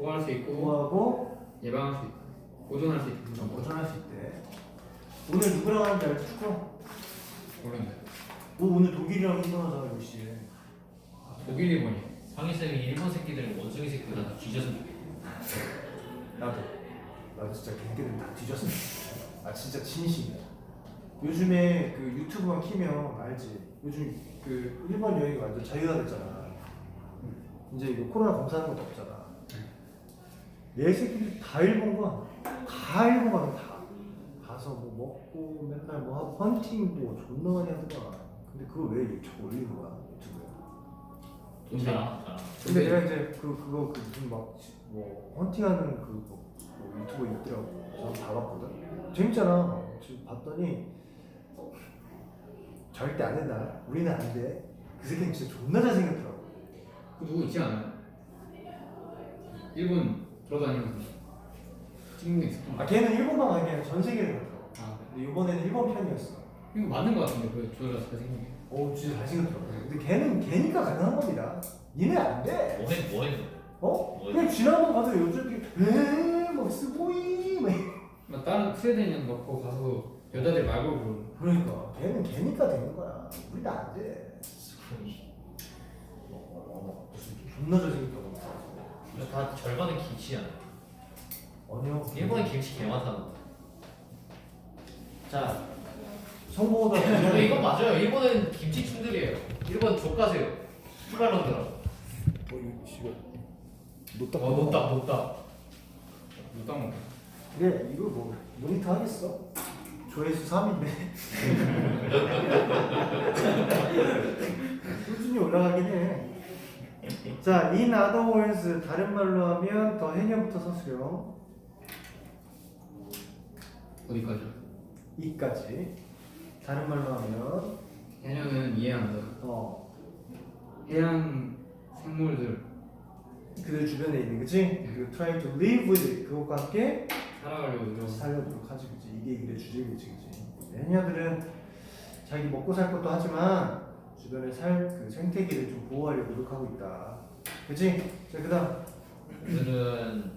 보호할 수 있고 보호하고 예방할 수 있고 보존할 수 있고 좀 보존할 수 있대. 오늘 누구랑 하는지 알지 축구? 모르는데 너 오늘 독일이랑 힘들어서 몇 시에? 독일이 뭐니? 상희 쌤이 일본 새끼들 원숭이 새끼들 다 뒤져서 나도. 나도 진짜 걔네들 다 뒤졌어. 아 진짜 진심이야. 요즘에 그 유튜브만 키면 알지. 요즘 그 일본 여행이 완전 자유화 됐잖아. 이제 이거 코로나 검사하는 것도 없잖아. 얘 새끼들 다 일본 가. 다 일본 가면 다. 가서 뭐 먹고 맨날 뭐 하고 헌팅도 존나 많이 하더라. 근데 그걸 왜 유튜브 올리는 거야? 유튜브에. 잘안 근데 내가 이제 그 그거 그 무슨 막 뭐 헌팅하는 그 뭐, 뭐 유튜버 있더라고. 저다 봤거든. 재밌잖아. 지금 봤더니 절대 안 된다. 우리는 안 돼. 그 새끼는 진짜 존나 잘생겼더라고. 그 누구 있지 않아요? 일본 돌아다니면서 찍는 게 있어. 아 걔는 일본만 아니라 전 세계를 가더라고. 아 근데 이번에는 일본 편이었어. 이거 맞는 거 같은데 그 조여라 잘생긴 게. 오 진짜 잘생겼더라고. 근데 걔는 걔니까 가능한 겁니다. 얘는 안 돼. 뭐해 뭐해 어? 그냥 지나가면 가서 여자들이 에막 스고이 막. 막 다른 스웨덴이랑 넣고 가서 여자들 말고 부르는 그러니까 걔는 걔니까 되는 거야. 우리는 안 돼. 어, 무슨 존나 잘생겼다고. 다 절반은 김치야 아니요. 일본에 김치 개 많다는 자 성공보다 근데 이건 맞아요. 일본은 김치 충들이에요. 일본 족가세요. 씨발놈들아 어 이거 씨발. 어 못다 못다 못 따먹어. 그래 이거 뭐 모니터 하겠어? 조회수 3인데. 꾸준히 올라가긴 해. 자, in other words 다른 말로 하면 더 해녀부터 서술형 어디까지? 이까지 다른 말로 하면 해녀는 이해한다. 어 해양 생물들 그들 주변에 있는 그치? 그 try to live with it 그것과 함께 살아가려고 노력. 살려도록 하지 그치? 이게 일의 주제겠지 그치? 해녀들은 자기 먹고 살 것도 하지만 주변의 살그 생태계를 좀 보호하려고 노력하고 있다. 그치? 자 그 다음. 그들은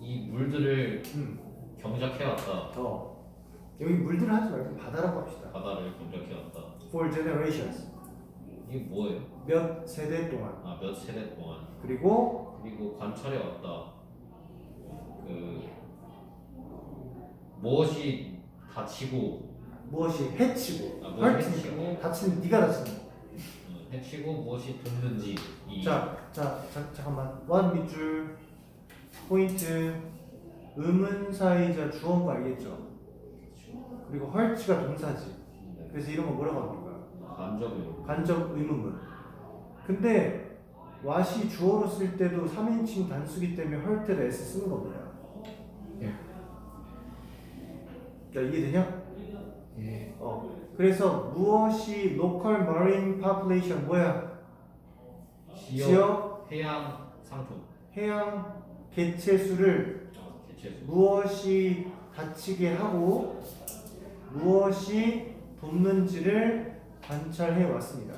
이 물들을 음. 경작해왔다. 어 여기 물들 하지 말고 바다라고 합시다. 바다를 경작해왔다. For generations. 이게 뭐예요? 몇 세대 동안. 아 몇 세대 동안. 그리고 그리고 관찰해왔다. 그 무엇이 다치고 무엇이 해치고 아, 무엇이 헐트니까. 해치고? 다치는 네가 다치는 거 어, 해치고 무엇이 돕는지 이 자, 자, 자, 잠깐만. 원 밑줄 포인트 의문사이자 주어인 거 알겠죠? 그리고 헐치가 동사지. 그래서 이런 거 뭐라고 합니까? 간접을 간접 의문문. 근데 와시 주어로 쓸 때도 3인칭 단수기 때문에 헐트를 S 쓰는 겁니다. 예. 야 이해되냐? 예. 어. 그래서 무엇이 local marine population 뭐야? 지역, 지역 해양 상품 해양 개체 수를 어, 개체수 무엇이 다치게 하고 무엇이 돕는지를 관찰해 왔습니다.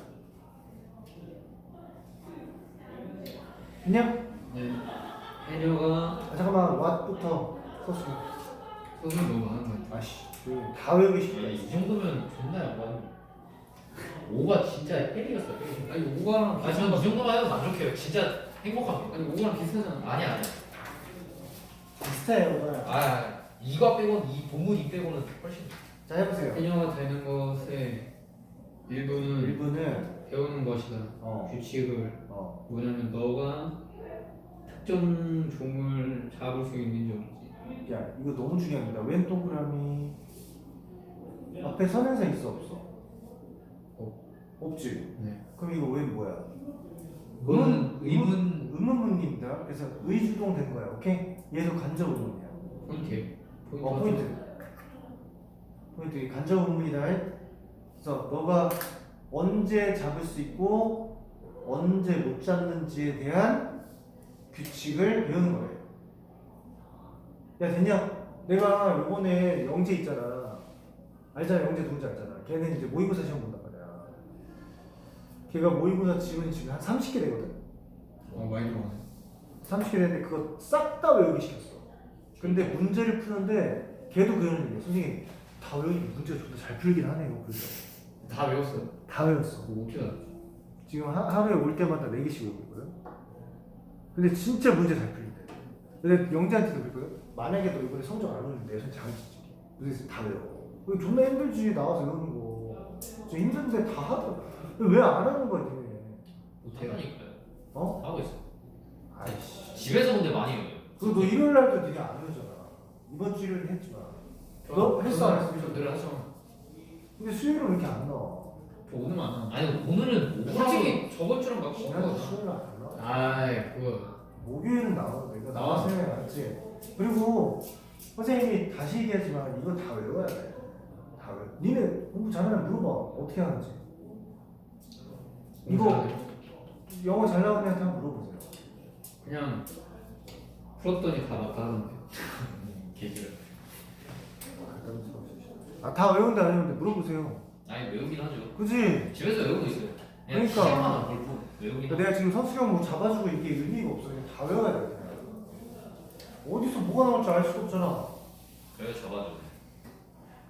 그냥 네. 해녀가 아, 잠깐만 what부터 소수. 소설 너무 많은 거 같아. 아씨. 다 외우고 싶다. 야, 이 정도면 존나 약간 오가 진짜 헬이었어 헬. 아니 오가랑 아니 저는 이 정도만 해도 만족해요 진짜 행복합니다 아니 오가랑 비슷하잖아. 아니 아니 비슷해요. 오늘. 아 이거 빼고는 이 본문 이 빼고는 훨씬 자 해보세요. 해녀가 되는 것의 일부는 일부는 배우는 것이다. 어, 규칙을 어, 뭐냐면 너가 특정 종을 잡을 수 있는지 없지. 야 이거 너무 중요합니다. 웬 동그라미 앞에 서면서 있어 없어? 없. 없지. 네. 그럼 이거 웬 뭐야? 그거는 의문 의문문입니다. 그래서 의주동 된 거야. 오케이? 얘도 간접 의문이야. 포인트. 포인트. 어 포인트. 포인트 이 간접 의문이다. 그래서 너가 언제 잡을 수 있고 언제 못 잡는지에 대한 규칙을 배우는 거예요. 야 됐냐? 내가 요번에 영재 있잖아. 알잖아 영재 동자 알잖아. 걔는 이제 모의고사 시험 본단 말이야. 걔가 모의고사 지문이 지금 한 30개 되거든. 어 많이 들어가네. 30개 했는데 그거 싹 다 외우기 시켰어. 근데 문제를 푸는데 걔도 그러는 얘기야. 선생님 다 외우니까 문제가 좀더 잘 풀긴 하네요. 그래서 다 외웠어요. 다 외웠어. 뭐 알았지? 지금 하, 하루에 올 때마다 4개씩 외우고 있거든. 근데 진짜 문제 잘 풀린대. 근데 영재한테도 그랬거든. 만약에 너 이번에 성적 안 오는데 내 손 장난치지. 그래서 다 외워. 이거 존나 힘들지 나와서 외우는 거. 진짜 힘든데 다 하더라. 왜안 하는 거야 니네. 못해요. 하니까요. 어? 하고 있어. 아이씨. 집에서 근데 많이 해요. 그너 일요일 날도 니네 안 외우잖아. 이번 주 일요일 했지만. 너 했어 안 했어? 늘 하죠. 근데 수요일은 왜 이렇게 안 나와? 저 오늘은 안 하는데. 아니 오늘은 뭐 솔직히 저번 주랑 막 지난주 거 수요일은 안 나와. 아이 그거 목요일은 나와. 이거 나와. 나왔으면 알지. 그리고 선생님이 다시 얘기하지만 이건 다 외워야 돼. 다 외워. 니네 공부 잘하면 물어봐. 어떻게 하는지. 이거 영어 잘 나오는 애한테 한번 물어보세요. 그냥 풀었더니 다 맞다 하던데. 계기를. 아, 다안 외운데 물어보세요. 아니 외우긴 하죠. 그지? 집에서 외우고 있어요. 그냥 그러니까. 시험만 볼 뿐. 외우긴 그러니까 내가 지금 선수경 뭐 잡아주고 이게 의미가 없어. 그냥 다 외워야 돼. 어디서 뭐가 나올지 알 수가 없잖아. 그래서 적어줘.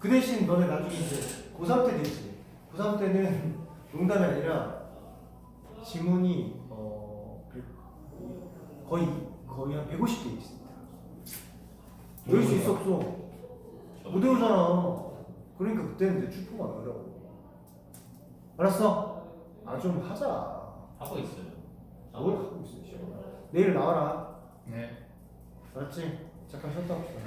그 대신 너네 나중에 이제 고3 때 되지. 고3 때는 농담이 아니라 지문이 어 그- 거의 거의 한 150개 있습니다. 외울 수 있어 없어? 못 외우잖아. 그러니까 그때는 이제 출포만 외우라고. 알았어? 아 좀 하자. 하고 있어요. 뭘 하고 있어? 씨. 내일 나와라. 네. 알았지? 잠깐 쉬었다 옵시다.